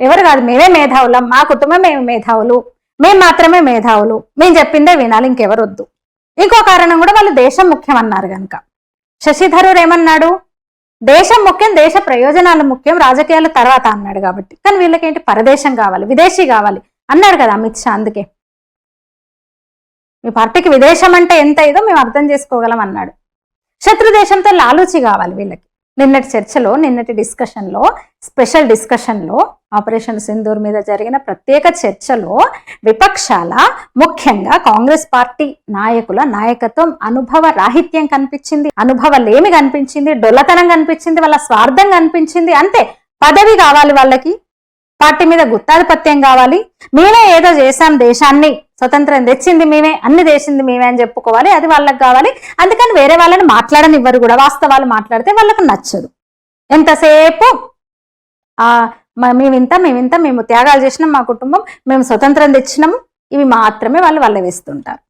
ఎవరు కాదు మేమే మేధావులం మా కుటుంబం మేము మేధావులు మేము మాత్రమే మేధావులు మేము చెప్పిందే వినాలి ఇంకెవరు వద్దు ఇంకో కారణం కూడా వాళ్ళు దేశం ముఖ్యం అన్నారు కనుక శశిధరూర్ ఏమన్నాడు? దేశం ముఖ్యం దేశ ప్రయోజనాలు ముఖ్యం రాజకీయాల తర్వాత అన్నాడు కాబట్టి. కానీ వీళ్ళకేంటి? పరదేశం కావాలి విదేశీ కావాలి అన్నాడు కదా అమిత్ షా అందుకే. మీ పార్టీకి విదేశం అంటే ఎంత ఇదో మేము అర్థం చేసుకోగలం అన్నాడు. శత్రు దేశంతో లాలూచి కావాలి వీళ్ళకి. నిన్నటి చర్చలో నిన్నటి డిస్కషన్లో స్పెషల్ డిస్కషన్లో ఆపరేషన్ సింధూర్ మీద జరిగిన ప్రత్యేక చర్చలో విపక్షాల ముఖ్యంగా కాంగ్రెస్ పార్టీ నాయకుల నాయకత్వం అనుభవ రాహిత్యం కనిపించింది అనుభవలేమి కనిపించింది డొల్లతనం కనిపించింది వాళ్ళ స్వార్థం కనిపించింది అంతే పదవి కావాలి వాళ్ళకి. పార్టీ మీద గుత్తాధిపత్యం కావాలి. మేమే ఏదో చేశాం దేశాన్ని స్వతంత్రం తెచ్చింది మేమే అన్ని చేసింది మేమే అని చెప్పుకోవాలి అది వాళ్ళకి కావాలి. అందుకని వేరే వాళ్ళని మాట్లాడనివ్వరు కూడా వాస్తవాలు మాట్లాడితే వాళ్ళకు నచ్చదు. ఎంతసేపు? ఆ మ- మేమింత మేమింత మేము త్యాగాలు చేసినాం మా కుటుంబం మేము స్వతంత్రం తెచ్చినాము ఇవి మాత్రమే వాళ్ళు వాళ్ళ వేస్తుంటారు.